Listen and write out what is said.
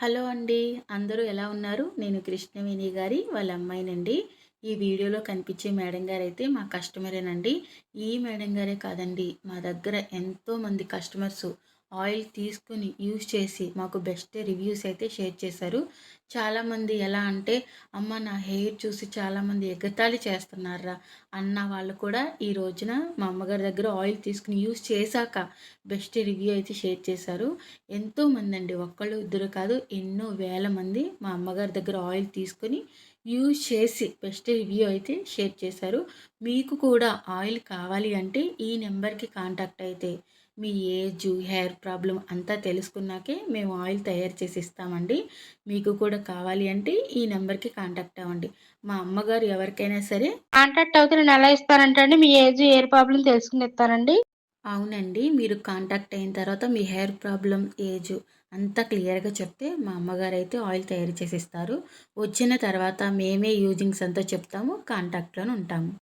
Hello అండి అందరూ ఎలా ఉన్నారు? నేను కృష్ణవేణి గారి వాళ్ళ అమ్మాయినండి. ఈ వీడియోలో కనిపించే మేడం గారు అయితే మా కస్టమరేనండి. ఈ మేడం గారే కాదండి మా దగ్గర ఎంతోమంది కస్టమర్స్ ఆయిల్ తీసుకుని యూజ్ చేసి మాకు బెస్ట్ రివ్యూస్ అయితే షేర్ చేశారు. చాలామంది ఎలా అంటే అమ్మ నా హెయిర్ చూసి చాలామంది ఎగతాళి చేస్తున్నారా? అన్న వాళ్ళు కూడా ఈ రోజున మా అమ్మగారి దగ్గర ఆయిల్ తీసుకుని యూజ్ చేశాక బెస్ట్ రివ్యూ అయితే షేర్ చేశారు. ఎంతోమంది అండి ఒక్కళ్ళు ఇద్దరు కాదు ఎన్నో వేల మంది మా అమ్మగారి దగ్గర ఆయిల్ తీసుకొని యూజ్ చేసి బెస్ట్ రివ్యూ అయితే షేర్ చేశారు. మీకు కూడా ఆయిల్ కావాలి అంటే ఈ నెంబర్కి కాంటాక్ట్ అయితే మీ ఏజ్ హెయిర్ ప్రాబ్లం అంతా తెలుసుకున్నాకే మేము ఆయిల్ తయారు చేసి ఇస్తామండి. మీకు కూడా కావాలి అంటే ఈ నెంబర్కి కాంటాక్ట్ అవ్వండి. మా అమ్మగారు ఎవరికైనా సరే కాంటాక్ట్ అవుతే నేను ఎలా ఇస్తానంటే మీ ఏజ్ హెయిర్ ప్రాబ్లం తెలుసుకుని ఇస్తానండి అవునండి. మీరు కాంటాక్ట్ అయిన తర్వాత మీ హెయిర్ ప్రాబ్లం ఏజ్ అంతా క్లియర్గా చెప్తే మా అమ్మగారు అయితే ఆయిల్ తయారు చేసి ఇస్తారు. వచ్చిన తర్వాత మేమే యూజింగ్స్ అంతా చెప్తాము. కాంటాక్ట్లోనే ఉంటాము.